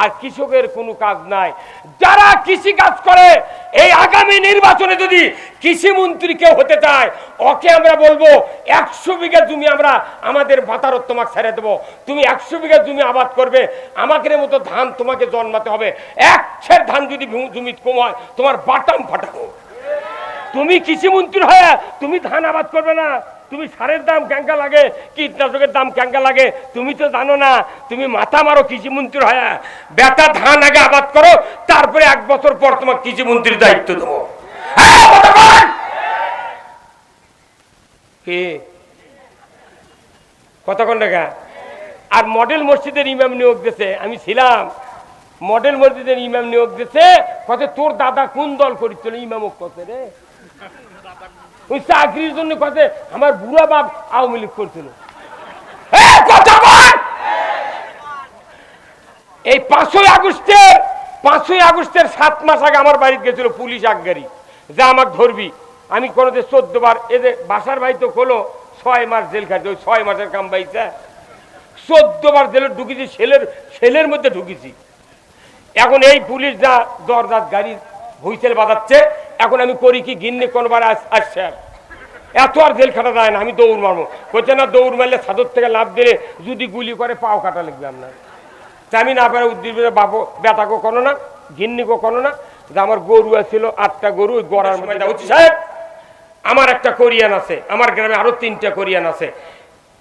আর কৃষকের কোনো কাজ নাই। যারা কৃষি কাজ করে, এই আগামী নির্বাচনে যদি কৃষি মন্ত্রী কেউ হতে চায়, ওকে আমরা বলব, একশো বিঘা জমি আমরা আমাদের ভাতারত তোমাকে ছেড়ে দেবো। তুমি একশো বিঘা জমি আবাদ করবে, আমাদের মতো ধান তোমাকে জন্মাতে হবে। এক ছের ধান যদি জমি কম হয়, তোমার বাটাম ফাটাবো। তুমি কৃষি মন্ত্রী হয়ে, তুমি ধান আবাদ করবে না। তুমি সারের দাম ক্যাঙ্কা লাগে? কীটনাশকের দাম ক্যাঙ্কা লাগে? তুমি তো জানো না, তুমি মাথা মারো কৃষি মন্ত্রী হয়ে। বেটা ধান আগে আবাদ করো, তারপরে এক বছর পর তোমার কৃষি মন্ত্রীর দায়িত্ব দেবো। হ্যাঁ! কে? কতক্ষণ টাকা আর মডেল মসজিদের ইমাম নিয়োগ দিয়েছে, আমি ছিলাম। মডেল মসজিদের ইমাম নিয়োগ দিয়েছে, কত তোর দাদা কোন দল করেছিল ইমাম কত রে? ওই চাকরির জন্য কত আমার বুড়া বাপ আওয়ামী লীগ করছিল। কথা! এই পাঁচই আগস্টের পাঁচই আগস্টের সাত মাস আগে আমার বাড়িতে গেছিল পুলিশ আগারি যা আমার ধরবি আমি কোনোদিন চোদ্দ বার এদের বাসার ভাই তো হলো ছয় মাস জেল খাইছে, ওই ছয় মাসের কাম পাইছে চোদ্দ বার জেলে ঢুকেছি সেলের সেলের মধ্যে ঢুকেছি। এখন এই পুলিশ যা দরজাত গাড়ি, হুইসেল বাজাচ্ছে এখন আমি করি কি গিন্নি কোনবার আস- আসছে? আর। এত আর জেল খাটা যায় না আমি দৌড় মারবো। বলছে না দৌড় মারলে সাদর থেকে লাভ দিলে যদি গুলি করে পাও কাটা লিখবে আপনার। তা আমি না পারে উদ্দীপনে বাবু বেটাকে কোনো না গিন্নিকে কোনো না যে আমার গরু আছিল আটটা গরু ওই গড়ার মধ্যে হচ্ছে সাহেব! আমার একটা কোরিয়ান আছে আমার গ্রামে আরও তিনটা কোরিয়ান আছে।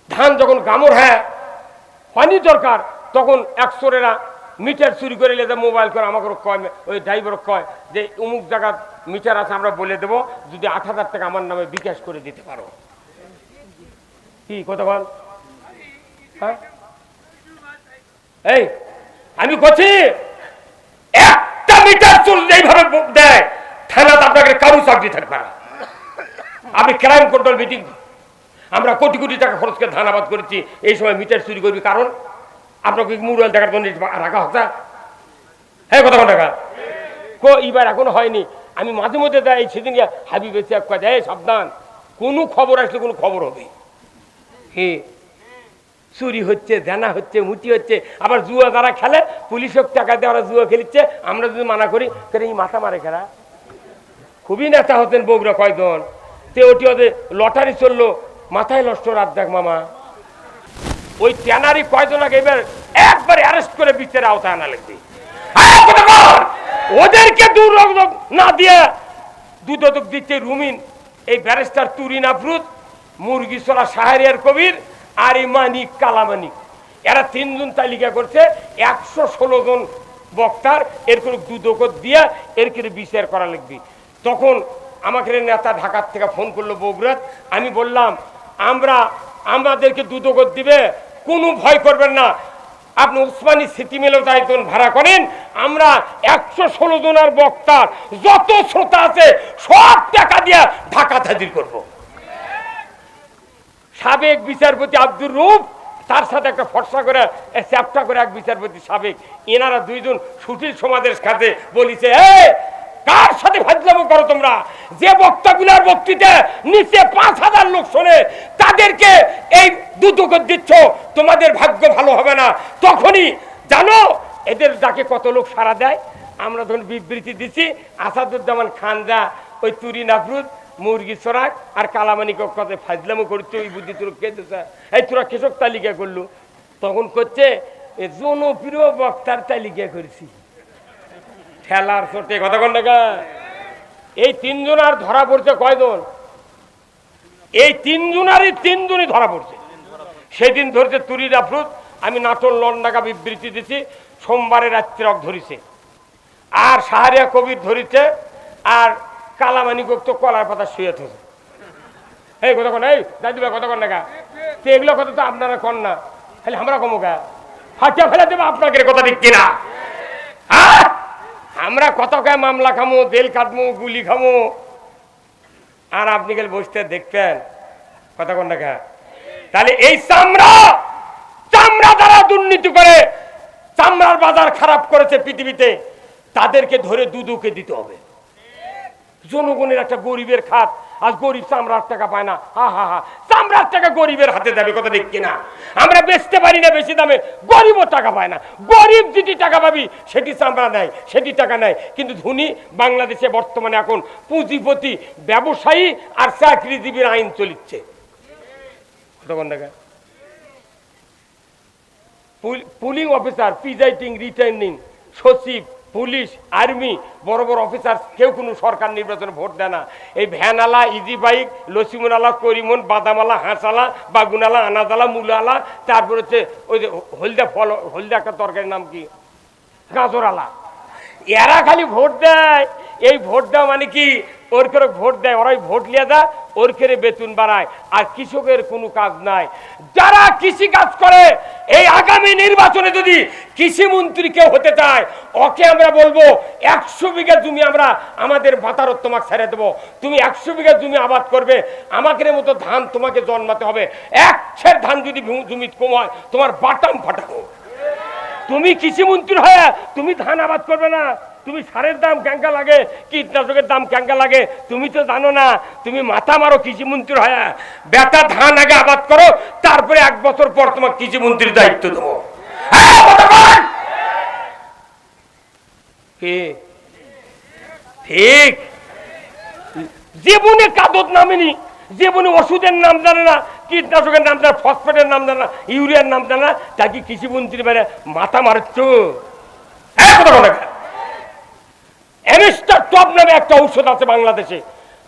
ধান যখন গামর হ্যাঁ পানি দরকার তখন একশোরেরা মিটার চুরি করে লেদে মোবাইল করে আমাকে কয় ওই ড্রাইভার কয় যে অমুক জায়গা মিটার আছে, আমরা বলে দেবো, যদি আট হাজার টাকা আমার নামে বিকাশ করে দিতে পারো। কি, কথা বল। হ্যাঁ? এই, আমি করছি একটা মিটার চুল যেইভাবে ব- দেয়, থানাতে আপনাকে কারু চাকরি থাকবে না। আপনি ক্রাইম কন্ট্রোল মিটিং আমরা কোটি কোটি টাকা খরচ করে ধান আবাদ করেছি, এই সময় মিটার চুরি করবি কারণ? আপনাকে মুরাল দেখার জন্য রাখা হতা হ্যাঁ কথা টাকা কো এবার এখনও হয়নি। আমি মাঝে মধ্যে দেয়, সেদিন হাবিব এসে এক কথা সাবধান। কোনো খবর আসলে কোনো খবর হবে। হে, চুরি হচ্ছে, দেনা হচ্ছে, মুচি হচ্ছে, আবার জুয়া যারা খেলে পুলিশক টাকা দিয়ে ওরা জুয়া খেলিচ্ছে, আমরা যদি মানা করি, তাহলে এই মাথা মারে খেলা। খুবই নেতা হতেন বগুড়া কয়জন। তে ওটি ওদের লটারি চলল, মাথায় নষ্ট রাত দেখ মামা। ওই ট্যানারি কয়জন আগে এবার একবার অ্যারেস্ট করে বিচারে আওতায় আনা লাগবে! ওদেরকে দূর না দিয়ে দুদক দিচ্ছে রুমিন, এই ব্যারিস্টার তুরিন আফরুদ মুরগি চলা সাহারিয়ার কবির আর এই মানিক কালামানিক এরা তিনজন তালিকা করছে, একশো ষোলো জন বক্তার, এর করে দুদক দিয়া এর করে বিচার করা লাগবে। তখন আমাকে নেতা ঢাকার থেকে ফোন করল বগুড়াত আমি বললাম, আমরা, আমাদেরকে দুদক দিবে, কোনো ভয় করবেন না আপনি উসমানী স্মৃতি মেলেও দায়িত্ব ভাড়া করেন আমরা একশো ষোলো জনের বক্তার যত শ্রোতা আছে সব টাকা দিয়ে ঢাকা হাজির করব। সাবেক বিচারপতি আব্দুর রূপ তার সাথে একটা ফর্সা করে চ্যাপটা করে এক বিচারপতি সাবেক এনারা দুইজন সুশীল সমাজের সাথে বলিছে "এ, কার সাথে ফাজলামো করো তোমরা? যে বক্তাগুলার বক্তৃতা নিচে পাঁচ হাজার লোক শোনে, তাদেরকে এই দুদক দিচ্ছ, তোমাদের ভাগ্য ভালো হবে না। তখনই জানো, এদের ডাকে কত লোক সারা দেয়? আমরা তখন বিবৃতি দিচ্ছি, আসাদুজ্জামান খান যা ওই তুরি নাফরুদ মুরগি চোরাক আর কালামানি কত ফাজলামো করছে, ওই বুদ্ধি তোর দিছে? এই তোরা কৃষক তালিকা করল। তখন করছে জনপ্রিয় বক্তার তালিকা করেছি। ঠেলার চোটে, কথা কন এই তিনজন আর ধরা পড়ছে কয়জন? এই তিনজনারই তিনজনই ধরা পড়ছে। সেদিন ধরছে তুরি আফরুদ আমি নাটোর লন্ডাকা বিবৃতি দিছি, সোমবারে রাত্রে রক ধরিছে। আর সাহারিয়া কবির ধরিছে, আর কালামানি তো কলার পাতা শুয়ে থাকে এই কথা কন, এই দাদু ভাই, কথা কন গা তো এগুলো কথা তো আপনারা কন না। খালি আমরা কমো গা হাঁটিয়া ফেলে দেবো আপনাকে কথা ঠিক কিনা? আহ! আমরা কত কে মামলা খামো তেল কাটমো গুলি খামো? আর আপনি গেলে বসতে দেখতেন। কথা কোন দেখা? তাহলে এই চামড়া চামড়া দ্বারা দুর্নীতি করে চামড়ার বাজার খারাপ করেছে পৃথিবীতে, তাদেরকে ধরে দুদুকে দিতে হবে। জনগণের একটা গরিবের খাত, আজ গরিব চামড়ার টাকা পায় না। হা হা হা। টাকা গরিবের হাতে দেবে, কথা আমরা বেচতে পারি না বেশি দামে, গরিবও টাকা পায় না। গরিব যেটি টাকা পাবি, সেটি চামড়া নেয় সেটি টাকা নেয়। কিন্তু ধনী বাংলাদেশে বর্তমানে এখন পুঁজিপতি, ব্যবসায়ী আর চাকরিজীবীর আইন চলিচ্ছে। পুলিং অফিসার, প্রিজাইডিং, রিটার্নিং, সচিব পুলিশ, আর্মি, বড় বড় অফিসার, কেউ কোনো সরকার নির্বাচনে ভোট দেয় না। এই ভ্যানালা ইজি বাইক, লসিমুনালা, করিমন, বাদামালা, হাঁসালা, বাগুনালা আনাদালা মুলালা, তারপর হচ্ছে ওই যে হলদা ফল, হলদা একটা তরকারির নাম কি? গাজরালা এরা খালি ভোট দেয়। এই ভোট দেওয়া মানে কি? ওর করে ভোট দেয়, ওরাই ভোট লিয়ে দেয় ওর করে বেতন বাড়ায়। আর কৃষকের কোনো কাজ নাই। যারা কৃষি কাজ করে, এই আগামী নির্বাচনে যদি কৃষি মন্ত্রী কেউ হতে চায়, ওকে আমরা বলব, একশো বিঘা জমি আমরা আমাদের ভাতারত তোমাকে ছেড়ে দেবো। তুমি একশো বিঘা জমি আবাদ করবে আমাকে মতো ধান তোমাকে জন্মাতে হবে। এক ছের ধান যদি জমি কমায় তোমার বাটাম ফাটাবো। তুমি কৃষিমন্ত্রী হয়ে, তুমি ধান আবাদ করবে না। তুমি সারের দাম ক্যাঙ্কা লাগে? কীটনাশকের দাম ক্যাঙ্কা লাগে? তুমি তো জানো না, তুমি মাথা মারো কৃষি মন্ত্রী হয়ে। বেটা ধান আগে আবাদ করো, তারপরে এক বছর পর তোমার কৃষি মন্ত্রীর দায়িত্ব দেবো। হ্যাঁ! কে? ঠিক। জীবনে কাদত নামেনি, জীবনে ওষুধের নাম জানে না, কীটনাশকের নাম জানে ফসফেটের নাম জানে না, ইউরিয়ার নাম জানে না তাকে কৃষি মন্ত্রী মাথা মারছ? হ্যাঁ কথা বলে অ্যামিস্টার টপ নামে একটা ঔষধ আছে বাংলাদেশে।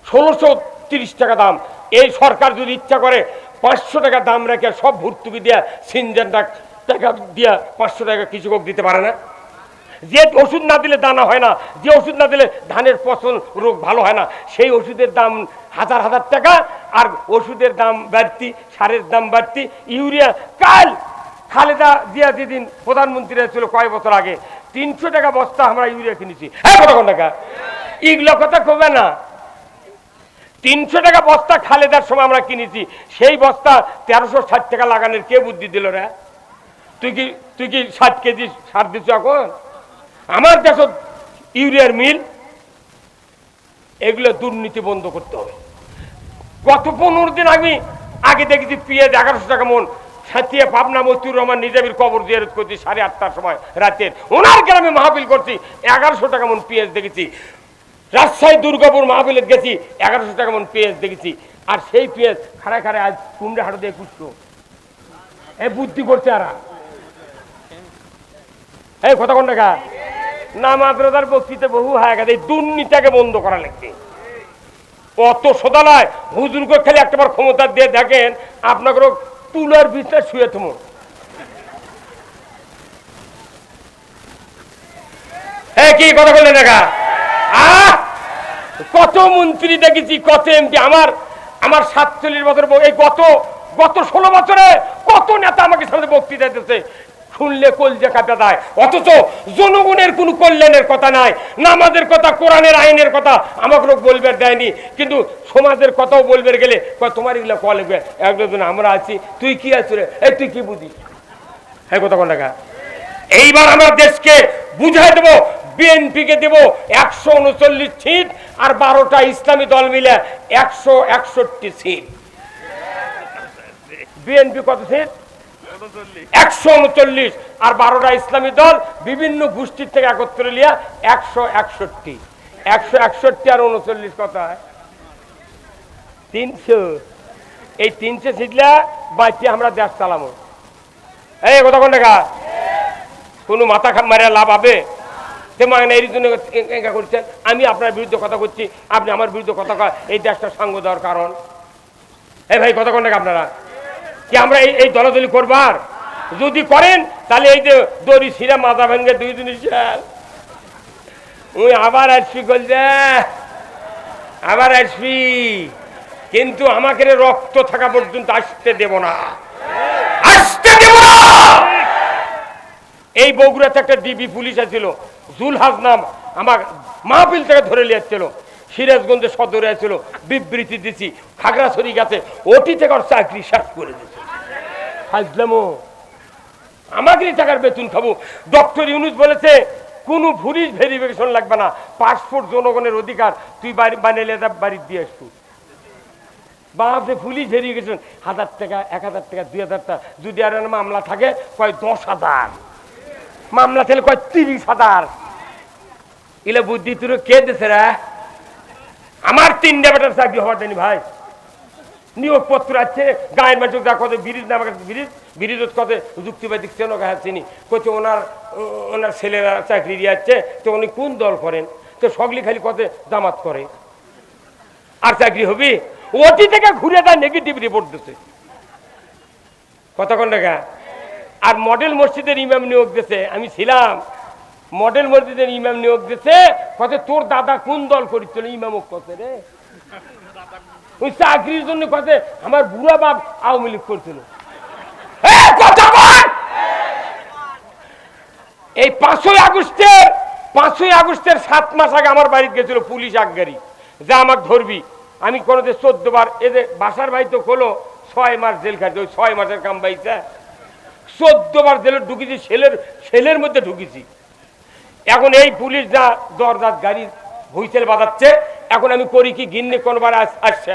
ষোলোশো তিরিশ টাকা দাম। এই সরকার যদি ইচ্ছা করে পাঁচশো টাকা দাম রেখে সব ভর্তুকি দিয়া, সিনজেন টাকা দিয়া পাঁচশো টাকা কৃষকক দিতে পারে না। যে ওষুধ না দিলে দানা হয় না, যে ওষুধ না দিলে ধানের ফসল রোগ ভালো হয় না, সেই ওষুধের দাম হাজার হাজার টাকা, আর ওষুধের দাম বাড়তি, সারের দাম বাড়তি, ইউরিয়া, কাল খালেদা জিয়া যেদিন প্রধানমন্ত্রী ছিল কয় বছর আগে, তিনশো টাকা বস্তা আমরা ইউরিয়া কিনেছি। হ্যাঁ কতক্ষণ টাকা এগুলো কথা কবে না। তিনশো টাকা বস্তা খালেদার সময় আমরা কিনেছি। সেই বস্তা তেরোশো ষাট টাকা লাগানোর কে বুদ্ধি দিল রে? তুই কি তুই কি ষাট কেজি সার দিচ্ছ এখন? আমার দেশ ইউরিয়ার মিল, এগুলো দুর্নীতি বন্ধ করতে হবে। গত পনেরো দিন আমি আগে দেখেছি পেঁয়াজ এগারোশো টাকা মন সাথিয়া পাবনা মতিউর রহমান নিজামির কবর জিয়ারত করছি সাড়ে আটটার সময়, রাতের। ওনার গ্রামে মাহফিল করছি, এগারোশো টাকা মন পেঁয়াজ দেখেছি। রাজশাহী দুর্গাপুর মাহফিলে গেছি, এগারোশো টাকা মন পেঁয়াজ দেখেছি। আর সেই পেঁয়াজ খাড়ায় খাড়ায় আজ কুমড়ে হাঁটো দিয়ে কুচতো এ বুদ্ধি করছে আরা। এই কথা কোন টাকা না মাদ্রাসার বক্তৃতা বহু হয়ে গেছে, এই দুর্নীতিটাকে বন্ধ করা লাগবে। অত সোদালায় হুজুরকে খালি একটাবার ক্ষমতা দিয়ে দেখেন আপনাকে তুলার বিষটা শুয়ে থমো। কি কথা বললেন দেখা কত মন্ত্রী দেখেছি, কত এমপি, আমার আমার সাতচল্লিশ বছর এই গত গত ষোলো বছরে কত নেতা আমাকে সামনে বক্তৃতা দিতেছে। শুনলে কলজে কাটা দেয়। অথচ জনগণের কোনো কল্যাণের কথা নাই নামাজের কথা, কোরআনের আইনের কথা। আমাকে লোক বলবে, দেয়নি। কিন্তু সমাজের কথাও বলবে গেলে তোমার এগুলো কল একজন, আমরা আছি। তুই কি আছিস রে? এই, তুই কি বুঝিস? হ্যাঁ কথা কোন টাকা? এইবার আমরা দেশকে বুঝাই দেবো, বিএনপিকে দেব একশো উনচল্লিশ সিট আর বারোটা ইসলামী দল মিলে একশো একষট্টি সিট। বিএনপি কত সিট? একশো উনচল্লিশ আর বারোটা ইসলামী দল বিভিন্ন গোষ্ঠীর থেকে একত্রে লিয়া একশো একষট্টি। একশো একষট্টি আর উনচল্লিশ হয় তিনশো। এই তিনশো সিটলা বাচ্চা আমরা দেশ চালামো। এই কথা কোন টাকা কোনো মাথা মারিয়া লাভ হবে? সে মানে এই জন্য এ- এ- করছেন। আমি আপনার বিরুদ্ধে কথা করছি আপনি আমার বিরুদ্ধে কথা এই দেশটা সঙ্গ দেওয়ার কারণ। এই ভাই, কথা কোন টাকা আপনারা? কি আমরা এই এই দলাদলি করবার। যদি করেন, তাহলে এই যে দড়ি শিরা মাথা ভেঙে দুই দিন ওই আবার আসবি বলছে, আবার আসবি। কিন্তু আমাকে রক্ত থাকা পর্যন্ত আসতে দেব না। আসতে দেব না! এই বগুড়াতে একটা ডিবি পুলিশ আছিল জুলহাজ নাম আমার মাহফিল থেকে ধরে লিয়াচ্ছিল সিরাজগঞ্জে সদরে আছিল, বিবৃতি দিছি, খাগড়াছড়ি গেছে, ওটি থেকে চাকরি শেষ করে দিছে। হাজলামো আমাকে টাকার বেতন খাব। ডক্টর ইউনুস বলেছে, কোনো পুলিশ ভেরিফিকেশন লাগবে না। পাসপোর্ট জনগণের অধিকার, তুই বাড়ি বানিয়ে বাড়ি দিয়ে আসবি। বাপরে, পুলিশ গেছেন হাজার টাকা, এক হাজার টাকা, দুই হাজার টাকা। যদি আর মামলা থাকে, কয় দশ হাজার। মামলা থাকলে কয় তিরিশ হাজার। ইলে বুদ্ধি তুই কে দেছে রে? আমার তিনটা বেটার চাকরি হওয়ার দেনি ভাই। নিয়োগপত্র আছে, গায়ের মানুষ যা কত ব্রিজ নামে ব্রিজ ব্রিজ কত যুক্তিবাদী কেন গাহাচ্ছেনি কত ওনার ওনার ছেলেরা চাকরি দিয়ে তো উনি কোন দল করেন? তো সগলি খালি কত জামাত করে। আর চাকরি হবে? ওটি থেকে ঘুরে তার নেগেটিভ রিপোর্ট দিচ্ছে কতক্ষণ টাকা আর মডেল মসজিদের ইমাম নিয়োগ দিছে, আমি ছিলাম। মডেল মসজিদের ইমাম নিয়োগ দিছে কত তোর দাদা কোন দল করেছিল, ইমামক কত রে। ওই চাকরির জন্য কত আমার বুড়া বাপ আওয়ামী লীগ করছিল। কথা! এই পাঁচই আগস্টের পাঁচই আগস্টের সাত মাস আগে আমার বাড়িতে গেছিল পুলিশ আগারি যা আমার ধরবি আমি কোনোদিন চোদ্দ বার এদের বাসার ভাই তো হলো ছয় মাস জেল খাইছে, ওই ছয় মাসের কাম পাইছে চোদ্দ বার জেলে ঢুকেছি সেলের সেলের মধ্যে ঢুকেছি। এখন এই পুলিশ যা দরজাত গাড়ি, হুইসেল বাজাচ্ছে এখন আমি করি কি, গিন্নি কোনবার আস- আসছে।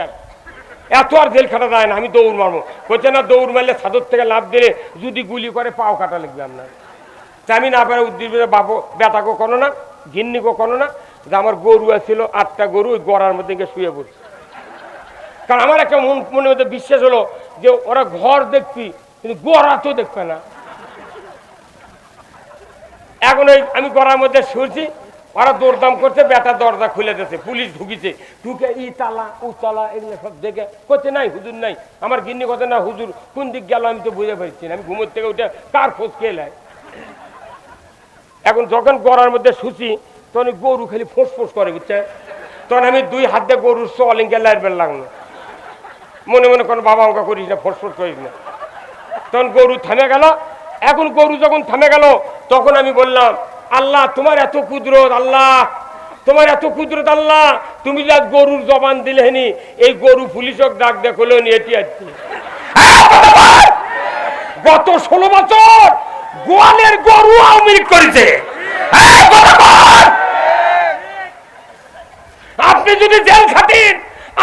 এত আর জেল খাটা যায় না, আমি দৌড় মারবো। বলছে, না, দৌড় মারলে সাদর থেকে লাভ দিলে যদি গুলি করে পাও কাটা লিখবে আপনার। তা আমি না পারে উদ্দীপে বাবু বেটাকেও কোনো না গিন্নিকেও কোনো না, যে আমার গরু আছিল, আটটা গরু ওই গড়ার মধ্যে গিয়ে শুয়ে পড়ছে। কারণ আমার একটা মন মনের মধ্যে বিশ্বাস হলো যে ওরা ঘর দেখছি, কিন্তু গড়া তো দেখবে না। এখন ওই আমি গড়ার মধ্যে শুয়েছি ওরা দৌড়দাম করছে, বেটা দরজা খুলে দিয়েছে, পুলিশ ঢুকিছে ঢুকে ই তালা ও তালা, এগুলো সব দেখে করছে নাই, হুজুর নাই। আমার গিন্নি কথা না, হুজুর, কোন দিক গেল আমি তো বুঝে পারছি না। আমি ঘুমোর থেকে উঠে কার খোঁজ খেলায় এখন যখন গড়ার মধ্যে শুছি, তখন গরু খালি ফোঁস ফোঁস করে, বুঝছে? তখন আমি দুই হাত দিয়ে গরুর সলিংকে লাইটবেল লাগল মনে মনে কোনো বাবা অঙ্কা করিস না ফোঁস ফোঁস করিস না। তখন গরু থামে গেল। এখন গরু যখন থামে গেল, তখন আমি বললাম আল্লাহ, তোমার এত কুদরত, আল্লাহ, তোমার এত কুদরত, আল্লাহ, তুমি যা গরুর জবান দিলে হেনি এই গরু পুলিশক ডাক দেখল এটি আছে গত ষোলো বছর গোয়ালের গরু আওয়ামী লীগ করেছে। বল! আপনি যদি জেল খাটেন,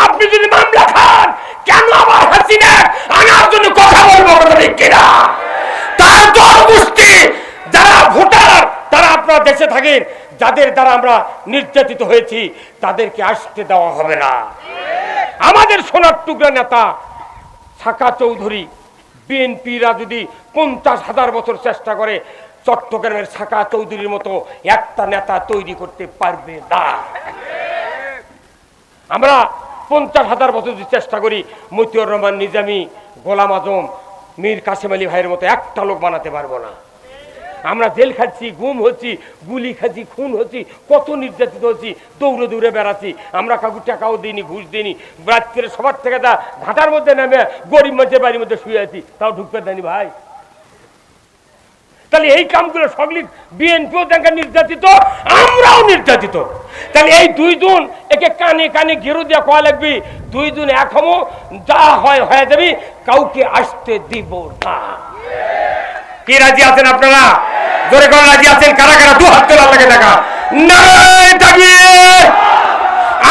আপনি যদি মামলা খান, কেন আবার হাসিনা আনার জন্য কথা বলব কিনা? তার দল গোষ্ঠী যারা ভোটার তারা আপনার দেশে থাকেন, যাদের দ্বারা আমরা নির্যাতিত হয়েছি, তাদেরকে আসতে দেওয়া হবে না। আমাদের সোনার টুকরা নেতা সাকা চৌধুরী, বিএনপিরা যদি পঞ্চাশ হাজার বছর চেষ্টা করে, চট্টগ্রামের সাকা চৌধুরীর মতো একটা নেতা তৈরি করতে পারবে না। আমরা পঞ্চাশ হাজার বছর যদি চেষ্টা করি, মতিউর রহমান, নিজামি, গোলাম আজম, মীর কাসেম আলী ভাইয়ের মতো একটা লোক বানাতে পারব না। আমরা জেল খাচ্ছি গুম হচ্ছি, গুলি খাচ্ছি, খুন হচ্ছি, কত নির্যাতিত হচ্ছি, দৌড়ে দৌড়ে বেড়াচ্ছি। আমরা কাউকে টাকাও দিইনি, ঘুষ দিইনি। রাত্রে সবার থেকে তা ঘাটার মধ্যে নেমে গরিব মানুষের বাড়ির মধ্যে শুয়ে আছি। তাও ঢুকতে দেয়নি ভাই। তাহলে এই কামগুলো সবলি বিএনপিও দেখা নির্যাতিত, আমরাও নির্যাতিত। তাহলে এই দুই জন একে কানে কানে ঘেরো দিয়ে কয়া লাগবি, দুই জন এক হমো, যা হয় হয়ে যাবি, কাউকে আসতে দিব না। কি রাজি আছেন আপনারা? জোরে করে রাজি আছেন? কারা কারা? দু হাত তোলা লাগে দেখা।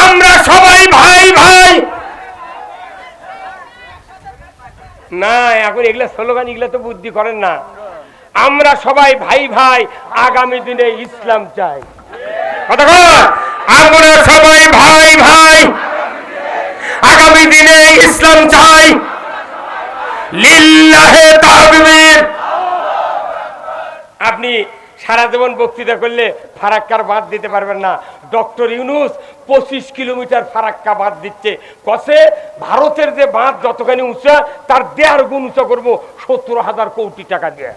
আমরা সবাই ভাই ভাই! না, এখন এগুলা স্লোগান, এগুলা তো বুদ্ধি করেন না। আমরা সবাই ভাই ভাই, আগামী দিনে ইসলাম চাই। আমরা সবাই ভাই ভাই, আগামী দিনে ইসলাম চাই। লিল্লাহে তাকবীর আপনি সারা জীবন বক্তৃতা করলে ফারাক্কার বাদ দিতে পারবেন না। ডক্টর ইউনুস পঁচিশ কিলোমিটার ফারাক্কা বাদ দিচ্ছে। কসে ভারতের যে বাঁধ যতখানি উঁচা, তার দেড় গুণ উঁচা করব সত্তর হাজার কোটি টাকা দিয়ে।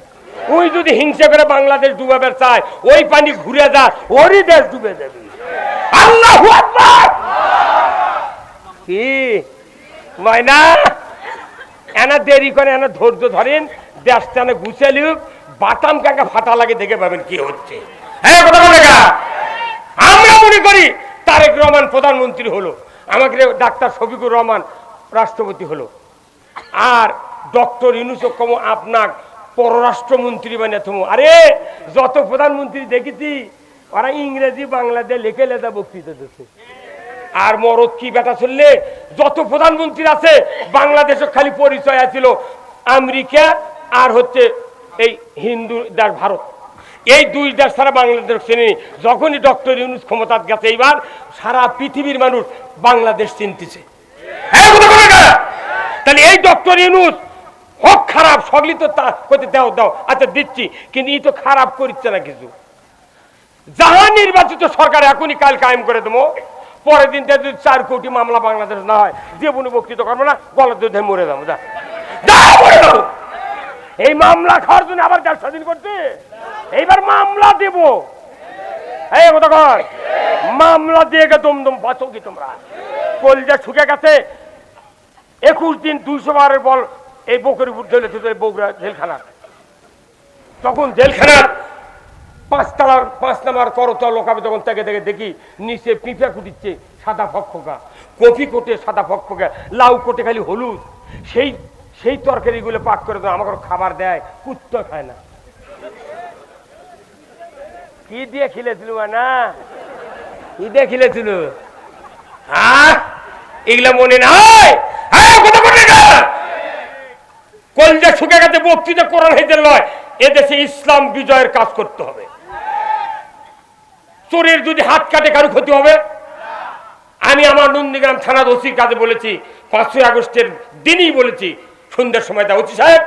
ওই যদি হিংসা করে বাংলাদেশ ডুবাবে চায়, ওই পানি ঘুরে যায় ওরই দেশ ডুবে যাবে। আল্লাহ কি? ময়না? এনা দেরি করে, এনা ধৈর্য ধরেন দেশটা না বাটাম কাকা ফাটা লাগে দেখে পাবেন কি হচ্ছে। হ্যাঁ আমরা মনে করি তারেক রহমান প্রধানমন্ত্রী হলো, আমাকে ডাক্তার শফিকুর রহমান রাষ্ট্রপতি হলো। আর ডক্টর ইনুস কম আপনার পররাষ্ট্রমন্ত্রী বানিয়ে থমো। আরে, যত প্রধানমন্ত্রী দেখেছি, ওরা ইংরেজি বাংলাদেশ লেখে লেদা বক্তৃতা দিচ্ছে। আর মরদ কি বেটা চললে? যত প্রধানমন্ত্রী আছে, বাংলাদেশে খালি পরিচয় আছিল আমেরিকা আর হচ্ছে এই হিন্দু দেশ ভারত। এই দুই দেশ ছাড়া বাংলাদেশ চিনি যখনই ডক্টর ইউনুস ক্ষমতা গেছে এইবার সারা পৃথিবীর মানুষ বাংলাদেশ চিনতেছে। হ্যাঁ? তাহলে এই ডক্টর ইউনুস হোক খারাপ সগলি তো তা করতে দাও দাও আচ্ছা দিচ্ছি কিন্তু ই তো খারাপ করছে না কিছু। যাহা নির্বাচিত সরকার এখনই কাল কায়েম করে দেবো। পরের দিন যদি চার কোটি মামলা বাংলাদেশ না হয়। যে জীবনে বক্তৃতা করব না গলা দুধে মরে যাব যা। যা, মরে যাব। এই মামলা খাওয়ার জন্য আবার দেশ স্বাধীন করতে এইবার মামলা দেব। মামলা দিয়ে গে দমদম, বাঁচো কি তোমরা? কলজা শুকে গেছে। একুশ দিন দুইশো বারের বল এই বকরি জেলে থেকে বগুড়া জেলখানা। তখন জেলখানার পাঁচতলার পাঁচ নাম্বার করতল লোকাবে তখন তাকে থেকে দেখি, নিচে পিঁপা কুটিচ্ছে, সাদা ফকফকা। কপি কোটে সাদা ফকফকা, লাউ কোটে খালি হলুদ। সেই সেই তরকারিগুলো পাক করে দেয়, আমাকে খাবার দেয়, কুত্তা খায় না। কি দিয়ে খিলেছিল না কি দিয়ে খিলেছিল হ্যাঁ এগুলা মনে না কলজা শুকে গেছে বক্তৃতা কোরআন হইতে নয় এদেশে ইসলাম বিজয়ের কাজ করতে হবে। চোরের যদি হাত কাটে, কারও ক্ষতি হবে? আমি আমার নন্দীগ্রাম থানার ওসির কাছে বলেছি, পাঁচই আগস্টের দিনই বলেছি সন্ধ্যার সময় দা ওসি সাহেব,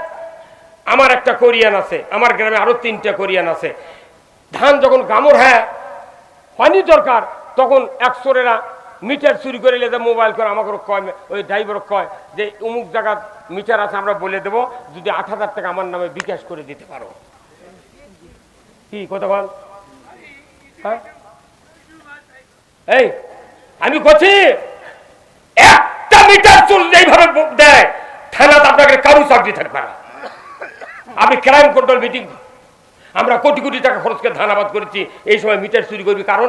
আমার একটা কোরিয়ান আছে, আমার গ্রামে আরও তিনটা কোরিয়ান আছে। ধান যখন গামর হ্যাঁ পানি দরকার, তখন এক চোরেরা মিটার চুরি করে এলে মোবাইল করে আমাকে কয়, ওই ড্রাইভার কয় যে অমুক জায়গার মিটার আছে, আমরা বলে দেবো, যদি আট হাজার টাকা আমার নামে বিকাশ করে দিতে পারো। কি, কথা বল। হ্যাঁ? এই, আমি করছি একটা মিটার চুল এইভাবে দেয় থানাতে আপনাকে কারু চাকরি থাকবে না। আপনি ক্রাইম কন্ট্রোল মিটিং, আমরা কোটি কোটি টাকা খরচ করে ধান আবাদ করেছি, এই সময় মিটার চুরি করবি, কারণ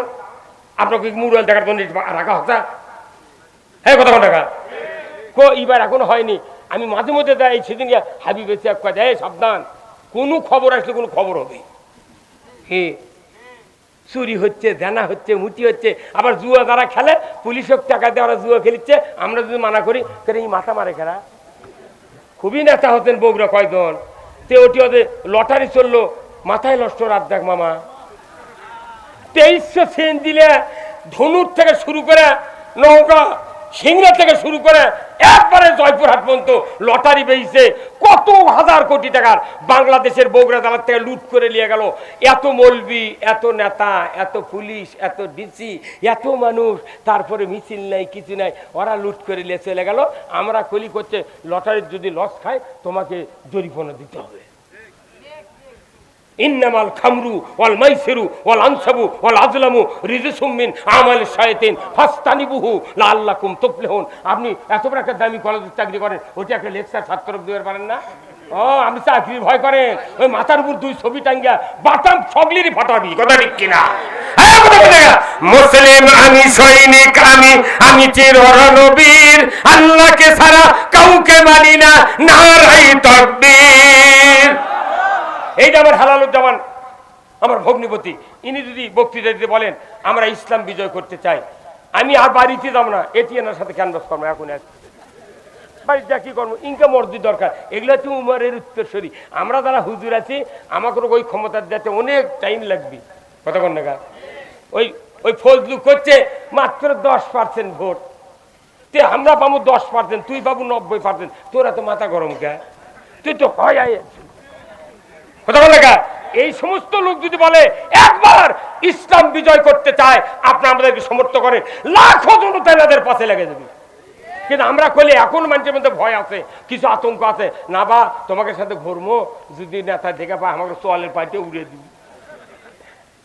আপনাকে মুরুয়াল দেখার জন্য রাখা হচ্ছে হ্যাঁ কথা টাকা কো এবার এখনও হয়নি। আমি মাঝে মধ্যে দেয় সেদিন হাবিব এসে এক দেয় সাবধান। কোনো খবর আসলে কোনো খবর হবে। হে, চুরি হচ্ছে, দেনা হচ্ছে মুটি হচ্ছে, আবার জুয়া যারা খেলে পুলিশক টাকা দিয়ে ওরা জুয়া খেলিচ্ছে, আমরা যদি মানা করি এই মাথা মারে খেলা? খুবই নেতা হতেন বগুড়া কয়জন? তে ওটি ওদের লটারি চলল, মাথায় নষ্ট রাত দেখ মামা। তেইশশো সেন দিলে ধনুর থেকে শুরু করে নৌকা, সিংড়া থেকে শুরু করে একবারে জয়পুরহাট পর্যন্ত লটারি বেইছে, কত হাজার কোটি টাকার বাংলাদেশের বগুড়া জেলার থেকে লুট করে নিয়ে গেল। এত মলবি, এত নেতা, এত পুলিশ, এত ডিসি, এত মানুষ, তারপরে মিছিল নাই, কিছু নাই, ওরা লুট করে নিয়ে চলে গেল। আমরা কলি করছে লটারির যদি লস খায়, তোমাকে জরিপনা দিতে হবে। ইন্নামাল খামরু ওয়াল ওয়াল আনসাবু ওয়াল আজলামু আমাল শায়াতিন ফাস্তানিবুহু লাআল্লাকুম তুফলিহুন। আপনি এত বড় একটা দামি কলেজে চাকরি করেন, ওটা একটা লেকচার ছাত্র দিতে পারেন না? ও আমি চাকরি ভয় করেন। ওই মাথার উপর দুই ছবি টাঙ্গিয়া বাটাম সগলিরই ফাটাবি কথা ঠিক কিনা। মুসলিম আমি সৈনিক, আমি আমি চির নবীর আল্লাহকে ছাড়া কাউকে মানি না নারাই তকবীর। এইটা আমার হালালুজ্জামান, আমার ভগ্নিপতি, ইনি যদি বক্তৃতা দিতে বলেন, আমরা ইসলাম বিজয় করতে চাই, আমি আর বাড়িতে যাব না। এটি এটিএনের সাথে ক্যানভাস করব এখন আজ বাড়িতে যা কি করব? ইনকাম অর্ধি দরকার। এগুলো হচ্ছে উমারের উত্তরসরি। আমরা যারা হুজুর আছি আমাকে ওই ক্ষমতা দিতে অনেক টাইম লাগবে। কতক্ষণ নাগা ওই ওই ফজলু করছে মাত্র দশ পার্সেন্ট ভোট। তে আমরা পাবো দশ পার্সেন্ট তুই পাবো নব্বই পার্সেন্ট তোরা তো মাথা গরম কে? তুই তো হয় আয় কথা গা? এই সমস্ত লোক যদি বলে, একবার ইসলাম বিজয় করতে চায়, আপনি আমাদেরকে সমর্থ করেন। লাখো জনতা এনাদের পাশে লেগে যাবে। কিন্তু আমরা কইলে এখন মানুষের মধ্যে ভয় আছে, কিছু আতঙ্ক আছে। না বা, তোমাকে সাথে ঘুরবো যদি নেতা দেখে পা আমাকে সোয়ালের পাইতে উড়িয়ে দিবি।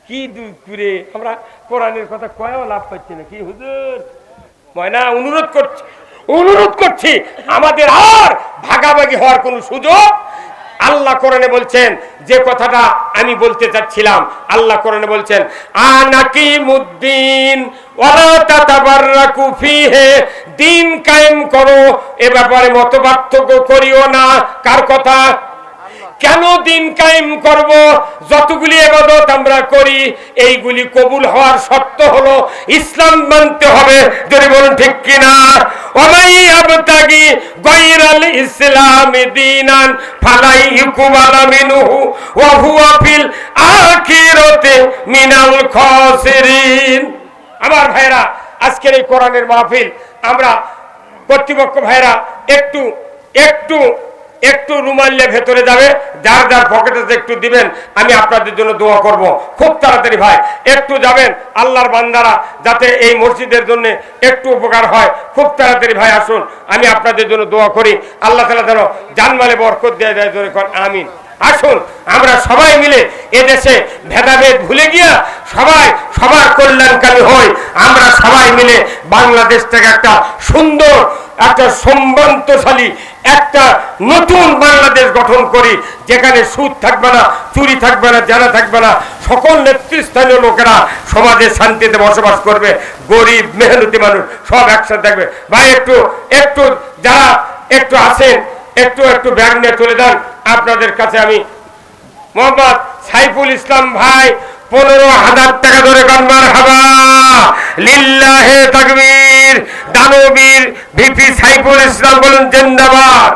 কি দূরে আমরা কোরআনের কথা কয়েও লাভ পাচ্ছি না। কি হুজুর? ময়না, অনুরোধ করছি অনুরোধ করছি, আমাদের আর ভাগাভাগি হওয়ার কোনো সুযোগ আল্লাহ কোরআনে বলছেন, যে কথাটা আমি বলতে চাচ্ছিলাম, আল্লাহ কোরআনে বলছেন আনাকি মুদ্দিন দিন কায়েম করো, এ ব্যাপারে মতপার্থক্য করিও না। কার কথা? কেন দিন কায়েম করব? যতগুলি এবাদত আমরা করি, এইগুলি কবুল হওয়ার শর্ত হলো ইসলাম মানতে হবে। যদি বলুন ঠিক কিনা? ওমাই আবতাগি গায়রাল ইসলাম দীনান ফালাই ইকুবালা মিনহু ওয়া হুয়া ফিল আখিরাতে মিনাল খাসিরিন। আমার ভাইরা আজকের এই কোরআনের মাহফিল, আমরা কর্তৃপক্ষ ভাইরা একটু একটু একটু রুমাল্লে ভেতরে যাবে, যার যার পকেটে একটু দিবেন, আমি আপনাদের জন্য দোয়া করব। খুব তাড়াতাড়ি ভাই, একটু যাবেন, আল্লাহর বান্দারা যাতে এই মসজিদের জন্য একটু উপকার হয়। খুব তাড়াতাড়ি ভাই, আসুন, আমি আপনাদের জন্য দোয়া করি। আল্লাহ তালা যেন জানমালে বরকত দেয় দেয়, জোরে কর, আমিন। আসুন, আমরা সবাই মিলে এদেশে ভেদাভেদ ভুলে গিয়া সবাই সবার কল্যাণকামী হই। আমরা সবাই মিলে বাংলাদেশ থেকে একটা সুন্দর একটা সম্বন্তশালী একটা নতুন বাংলাদেশ গঠন করি, যেখানে সুদ থাকবে না, চুরি থাকবে না, জানা থাকবে না, সকল নেতৃস্থানীয় লোকেরা সমাজে শান্তিতে বসবাস করবে, গরিব, মেহনতি মানুষ সব একসাথে থাকবে। ভাই, একটু একটু যারা একটু আসেন, একটু একটু ব্যাগ নিয়ে চলে যান। আপনাদের কাছে আমি মোহাম্মদ সাইফুল ইসলাম ভাই, পনেরো হাজার টাকা ধরে কানবার হাবা। লিল্লাহে তাকবীর। দানবীর ভিপি সাইফুল ইসলাম বলুন জিন্দাবাদ।